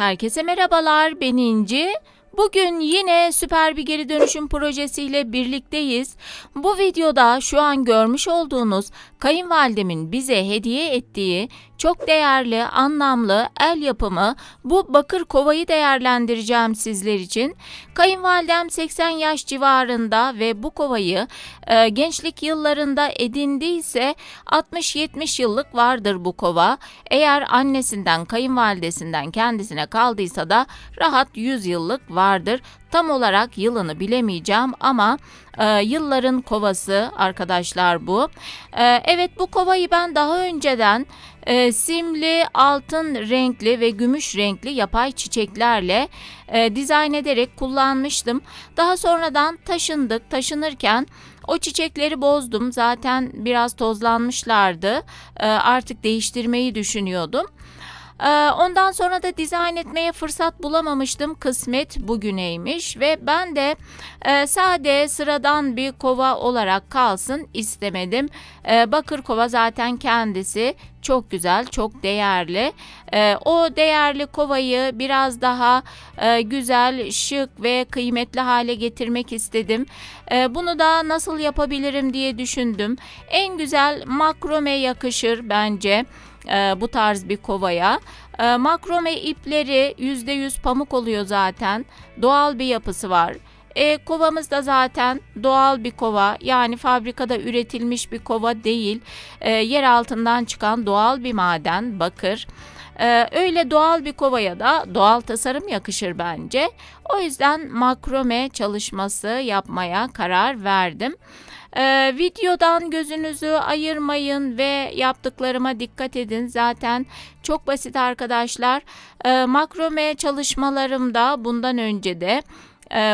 Herkese merhabalar, ben İnci. Bugün yine süper bir geri dönüşüm projesiyle birlikteyiz. Bu videoda şu an görmüş olduğunuz kayınvalidemin bize hediye ettiği çok değerli, anlamlı el yapımı bu bakır kovayı değerlendireceğim sizler için. Kayınvalidem 80 yaş civarında ve bu kovayı e, gençlik yıllarında edindiyse 60-70 yıllık vardır bu kova. Eğer annesinden, kayınvalidesinden kendisine kaldıysa da rahat 100 yıllık vardır. Tam olarak yılını bilemeyeceğim ama e, yılların kovası arkadaşlar bu. E, evet bu kovayı ben daha önceden e, simli, altın renkli ve gümüş renkli yapay çiçeklerle e, dizayn ederek kullanmıştım. Daha sonradan taşındık. Taşınırken o çiçekleri bozdum. Zaten biraz tozlanmışlardı. E, artık değiştirmeyi düşünüyordum. Ee, Ondan sonra da dizayn etmeye fırsat bulamamıştım. Kısmet bugüneymiş ve ben de e, sade sıradan bir kova olarak kalsın istemedim. E, bakır kova zaten kendisi çok güzel, çok değerli. E, o değerli kovayı biraz daha güzel, şık ve kıymetli hale getirmek istedim. Bunu da nasıl yapabilirim diye düşündüm. En güzel makrome yakışır bence e, bu tarz bir kovaya. E, makrome ipleri %100 pamuk oluyor zaten. Doğal bir yapısı var. E, kovamız da zaten doğal bir kova yani fabrikada üretilmiş bir kova değil. E, yer altından çıkan doğal bir maden bakır. E, öyle doğal bir kovaya da doğal tasarım yakışır bence. O yüzden makrome çalışması yapmaya karar verdim. Ee, videodan gözünüzü ayırmayın ve yaptıklarıma dikkat edin. Zaten çok basit arkadaşlar. Ee, makrome çalışmalarımda bundan önce de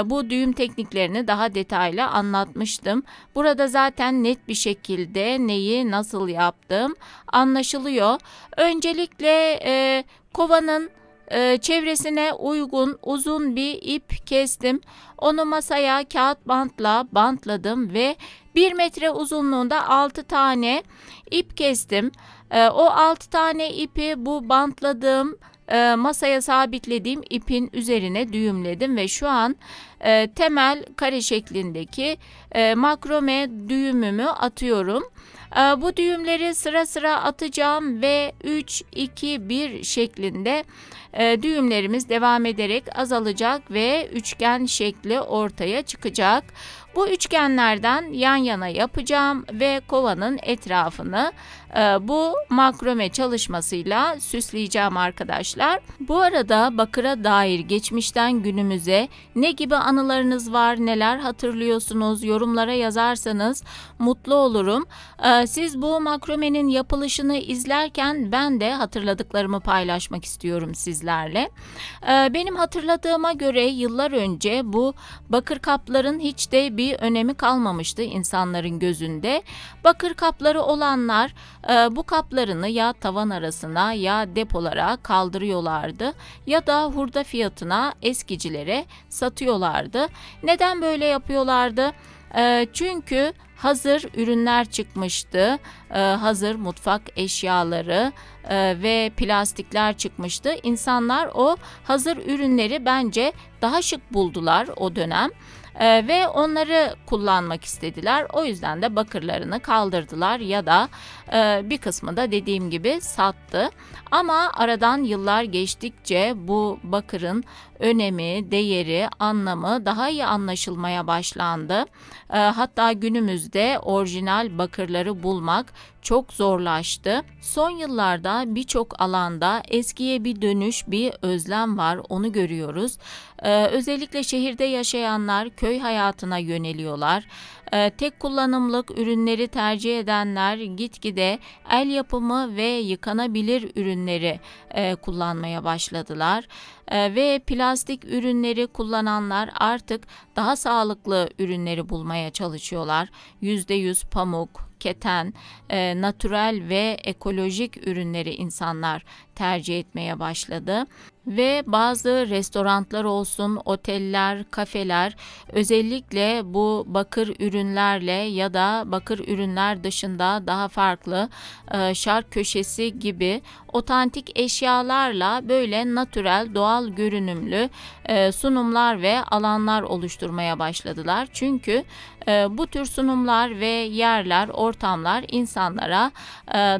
bu düğüm tekniklerini daha detaylı anlatmıştım. Burada zaten net bir şekilde neyi nasıl yaptım anlaşılıyor. Öncelikle e, kovanın e, çevresine uygun uzun bir ip kestim. Onu masaya kağıt bantla bantladım ve 1 metre uzunluğunda 6 tane ip kestim. E, o 6 tane ipi bu bantladığım e, masaya sabitlediğim ipin üzerine düğümledim ve şu an e, temel kare şeklindeki e, makrome düğümümü atıyorum. E, bu düğümleri sıra sıra atacağım ve 3 2 1 şeklinde e, düğümlerimiz devam ederek azalacak ve üçgen şekli ortaya çıkacak. Bu üçgenlerden yan yana yapacağım ve kovanın etrafını e, bu makrome çalışmasıyla süsleyeceğim arkadaşlar. Bu arada bakıra dair geçmişten günümüze ne gibi anılarınız var, neler hatırlıyorsunuz yorumlara yazarsanız mutlu olurum. E, siz bu makromenin yapılışını izlerken ben de hatırladıklarımı paylaşmak istiyorum sizlerle. E, benim hatırladığıma göre yıllar önce bu bakır kapların hiç de bir önemi kalmamıştı insanların gözünde. Bakır kapları olanlar e, bu kaplarını ya tavan arasına ya depolara kaldırıyorlardı ya da hurda fiyatına eskicilere satıyorlardı. Neden böyle yapıyorlardı? E, çünkü hazır ürünler çıkmıştı. E, hazır mutfak eşyaları e, ve plastikler çıkmıştı. İnsanlar o hazır ürünleri bence daha şık buldular o dönem. Ee, ve onları kullanmak istediler. O yüzden de bakırlarını kaldırdılar ya da e, bir kısmı da dediğim gibi sattı. Ama aradan yıllar geçtikçe bu bakırın önemi, değeri, anlamı daha iyi anlaşılmaya başlandı. E, hatta günümüzde orijinal bakırları bulmak çok zorlaştı. Son yıllarda birçok alanda eskiye bir dönüş, bir özlem var. Onu görüyoruz. Ee, özellikle şehirde yaşayanlar köy hayatına yöneliyorlar. Ee, tek kullanımlık ürünleri tercih edenler gitgide el yapımı ve yıkanabilir ürünleri e, kullanmaya başladılar. E, ve plastik ürünleri kullananlar artık daha sağlıklı ürünleri bulmaya çalışıyorlar. %100 pamuk, keten, e, natürel ve ekolojik ürünleri insanlar tercih etmeye başladı. ve bazı restoranlar olsun, oteller, kafeler özellikle bu bakır ürünlerle ya da bakır ürünler dışında daha farklı e, şark köşesi gibi otantik eşyalarla böyle natürel, doğal görünümlü e, sunumlar ve alanlar oluşturmaya başladılar. Çünkü e, bu tür sunumlar ve yerler, ortamlar insanlara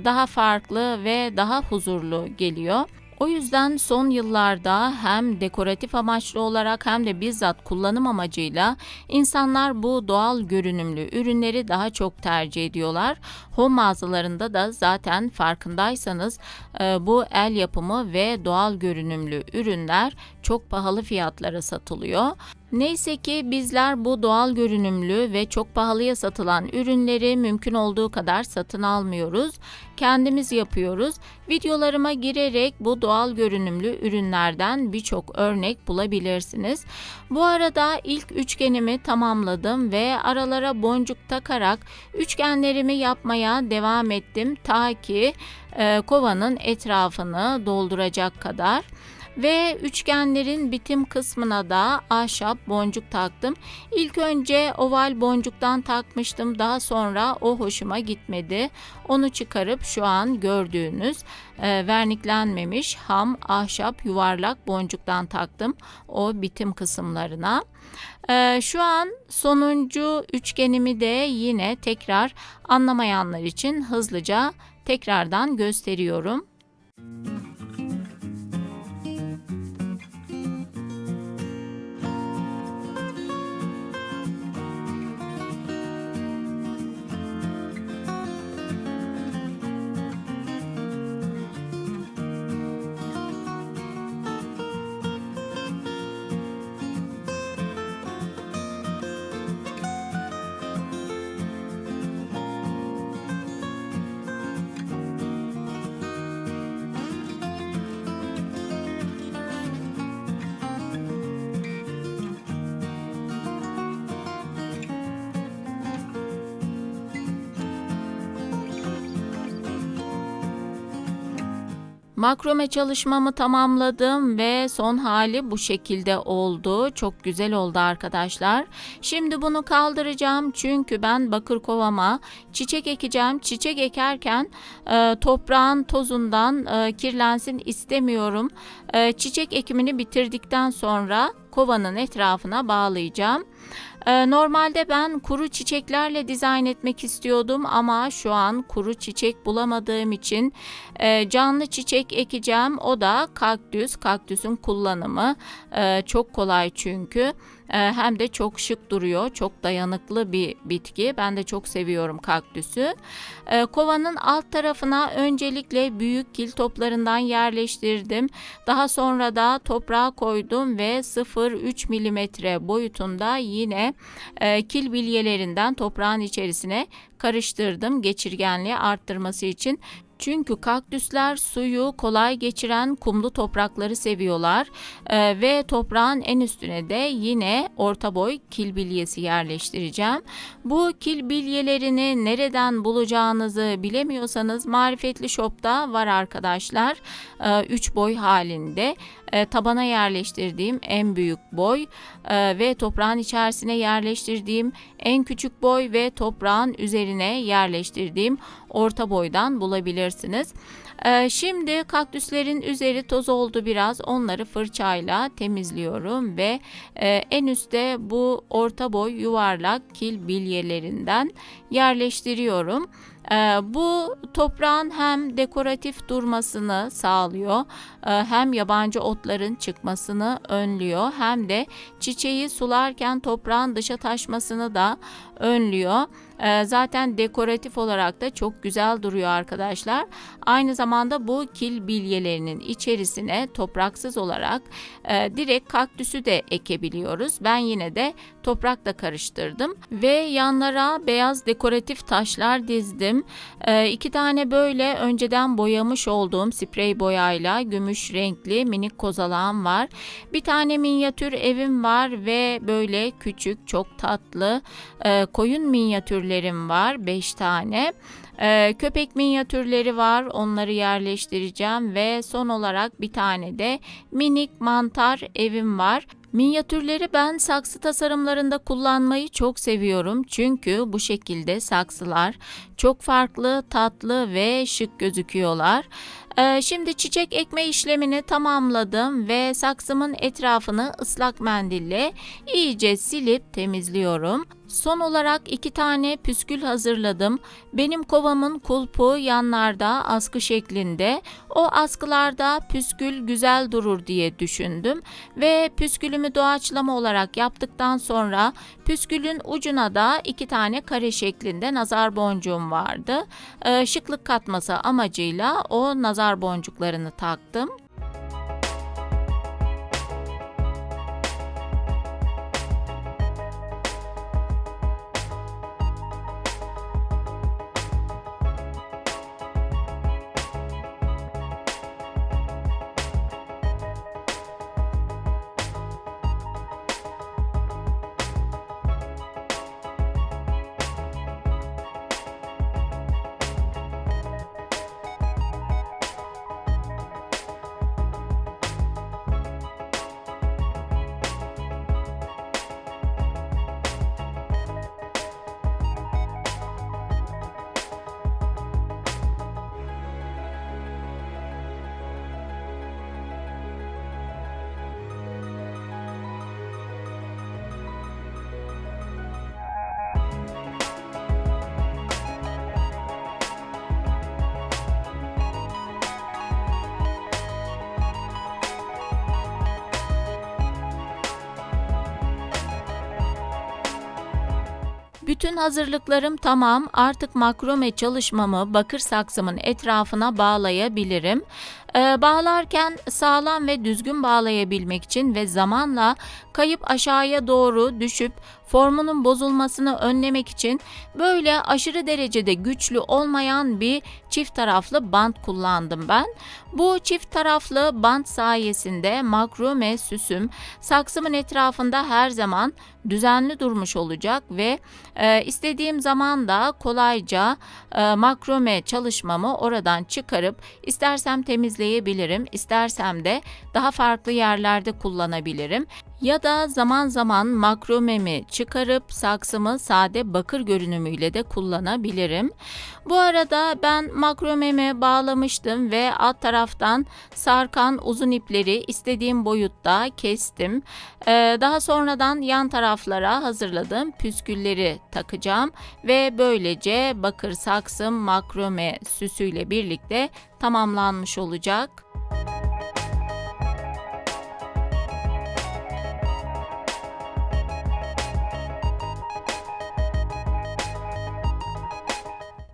daha farklı ve daha huzurlu geliyor. O yüzden son yıllarda hem dekoratif amaçlı olarak hem de bizzat kullanım amacıyla insanlar bu doğal görünümlü ürünleri daha çok tercih ediyorlar. Home mağazalarında da zaten farkındaysanız e, bu el yapımı ve doğal görünümlü ürünler çok pahalı fiyatlara satılıyor. Neyse ki bizler bu doğal görünümlü ve çok pahalıya satılan ürünleri mümkün olduğu kadar satın almıyoruz. Kendimiz yapıyoruz. Videolarıma girerek bu doğal görünümlü ürünlerden birçok örnek bulabilirsiniz. Bu arada ilk üçgenimi tamamladım ve aralara boncuk takarak üçgenlerimi yapmaya devam ettim ta ki e, kovanın etrafını dolduracak kadar ve üçgenlerin bitim kısmına da ahşap boncuk taktım. İlk önce oval boncuktan takmıştım. Daha sonra o hoşuma gitmedi. Onu çıkarıp şu an gördüğünüz e, verniklenmemiş ham ahşap yuvarlak boncuktan taktım o bitim kısımlarına. E, şu an sonuncu üçgenimi de yine tekrar anlamayanlar için hızlıca tekrardan gösteriyorum. Makrome çalışmamı tamamladım ve son hali bu şekilde oldu. Çok güzel oldu arkadaşlar. Şimdi bunu kaldıracağım çünkü ben bakır kovama çiçek ekeceğim. Çiçek ekerken e, toprağın tozundan e, kirlensin istemiyorum. E, çiçek ekimini bitirdikten sonra kovanın etrafına bağlayacağım. Ee, normalde ben kuru çiçeklerle dizayn etmek istiyordum ama şu an kuru çiçek bulamadığım için e, canlı çiçek ekeceğim. O da kaktüs. Kaktüsün kullanımı e, çok kolay çünkü. Ee, hem de çok şık duruyor. Çok dayanıklı bir bitki. Ben de çok seviyorum kaktüsü. Kovanın alt tarafına öncelikle büyük kil toplarından yerleştirdim. Daha sonra da toprağa koydum ve 0,3 milimetre boyutunda yine e, kil bilyelerinden toprağın içerisine karıştırdım geçirgenliği arttırması için. Çünkü kaktüsler suyu kolay geçiren kumlu toprakları seviyorlar ee, ve toprağın en üstüne de yine orta boy kil bilyesi yerleştireceğim. Bu kil bilyelerini nereden bulacağınızı bilemiyorsanız Marifetli Shop'ta var arkadaşlar. 3 ee, boy halinde e, tabana yerleştirdiğim en büyük boy e, ve toprağın içerisine yerleştirdiğim en küçük boy ve toprağın üzerine yerleştirdiğim orta boydan bulabilirsiniz. E, şimdi kaktüslerin üzeri toz oldu biraz onları fırçayla temizliyorum ve e, en üstte bu orta boy yuvarlak kil bilyelerinden yerleştiriyorum. Ee, bu toprağın hem dekoratif durmasını sağlıyor, e, hem yabancı otların çıkmasını önlüyor, hem de çiçeği sularken toprağın dışa taşmasını da önlüyor. Ee, zaten dekoratif olarak da çok güzel duruyor arkadaşlar. Aynı zamanda bu kil bilyelerinin içerisine topraksız olarak e, direkt kaktüsü de ekebiliyoruz. Ben yine de toprakla karıştırdım ve yanlara beyaz dekoratif taşlar dizdim. Ee, iki tane böyle önceden boyamış olduğum sprey boyayla gümüş renkli minik kozalağım var. Bir tane minyatür evim var ve böyle küçük çok tatlı e, koyun minyatürlerim var 5 tane. Ee, köpek minyatürleri var onları yerleştireceğim ve son olarak bir tane de minik mantar evim var. Minyatürleri ben saksı tasarımlarında kullanmayı çok seviyorum çünkü bu şekilde saksılar çok farklı, tatlı ve şık gözüküyorlar. Ee, şimdi çiçek ekme işlemini tamamladım ve saksımın etrafını ıslak mendille iyice silip temizliyorum. Son olarak iki tane püskül hazırladım. Benim kovamın kulpu yanlarda askı şeklinde. O askılarda püskül güzel durur diye düşündüm ve püskülümü doğaçlama olarak yaptıktan sonra püskülün ucuna da iki tane kare şeklinde nazar boncuğum vardı. Ee, şıklık katması amacıyla o nazar boncuklarını taktım. Bütün hazırlıklarım tamam. Artık makrome çalışmamı bakır saksımın etrafına bağlayabilirim. Ee, bağlarken sağlam ve düzgün bağlayabilmek için ve zamanla kayıp aşağıya doğru düşüp formunun bozulmasını önlemek için böyle aşırı derecede güçlü olmayan bir çift taraflı bant kullandım ben. Bu çift taraflı bant sayesinde makrome süsüm saksımın etrafında her zaman düzenli durmuş olacak ve e, istediğim zaman da kolayca e, makrome çalışmamı oradan çıkarıp istersem temizleyebilirim, istersem de daha farklı yerlerde kullanabilirim. Ya da zaman zaman makromemi çıkarıp saksımı sade bakır görünümüyle de kullanabilirim. Bu arada ben makromemi bağlamıştım ve alt taraftan sarkan uzun ipleri istediğim boyutta kestim. Ee, daha sonradan yan taraflara hazırladığım püskülleri takacağım ve böylece bakır saksım makrome süsüyle birlikte tamamlanmış olacak.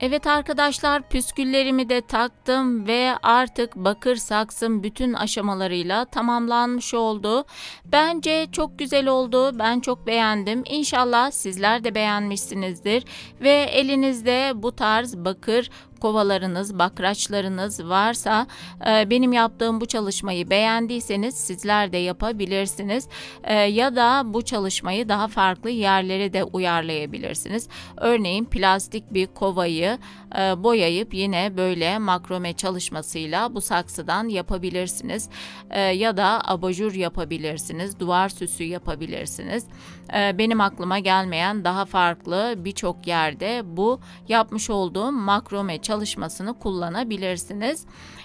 Evet arkadaşlar püsküllerimi de taktım ve artık bakır saksım bütün aşamalarıyla tamamlanmış oldu. Bence çok güzel oldu. Ben çok beğendim. İnşallah sizler de beğenmişsinizdir ve elinizde bu tarz bakır kovalarınız, bakraçlarınız varsa e, benim yaptığım bu çalışmayı beğendiyseniz sizler de yapabilirsiniz. E, ya da bu çalışmayı daha farklı yerlere de uyarlayabilirsiniz. Örneğin plastik bir kovayı e, boyayıp yine böyle makrome çalışmasıyla bu saksıdan yapabilirsiniz. E, ya da abajur yapabilirsiniz, duvar süsü yapabilirsiniz. E, benim aklıma gelmeyen daha farklı birçok yerde bu yapmış olduğum makrome çalışmasını kullanabilirsiniz.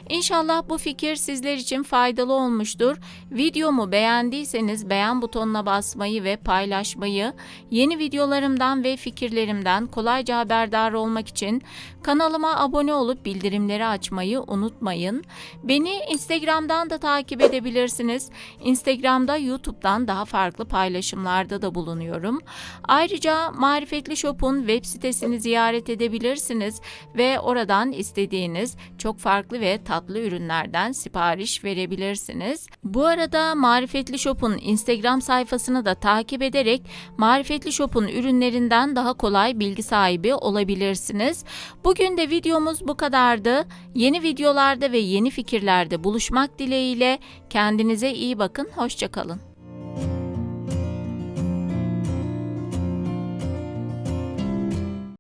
İnşallah bu fikir sizler için faydalı olmuştur. Videomu beğendiyseniz beğen butonuna basmayı ve paylaşmayı, yeni videolarımdan ve fikirlerimden kolayca haberdar olmak için kanalıma abone olup bildirimleri açmayı unutmayın. Beni Instagram'dan da takip edebilirsiniz. Instagram'da YouTube'dan daha farklı paylaşımlarda da bulunuyorum. Ayrıca Marifetli Shop'un web sitesini ziyaret edebilirsiniz ve orada oradan istediğiniz çok farklı ve tatlı ürünlerden sipariş verebilirsiniz. Bu arada Marifetli Shop'un Instagram sayfasını da takip ederek Marifetli Shop'un ürünlerinden daha kolay bilgi sahibi olabilirsiniz. Bugün de videomuz bu kadardı. Yeni videolarda ve yeni fikirlerde buluşmak dileğiyle kendinize iyi bakın. Hoşçakalın.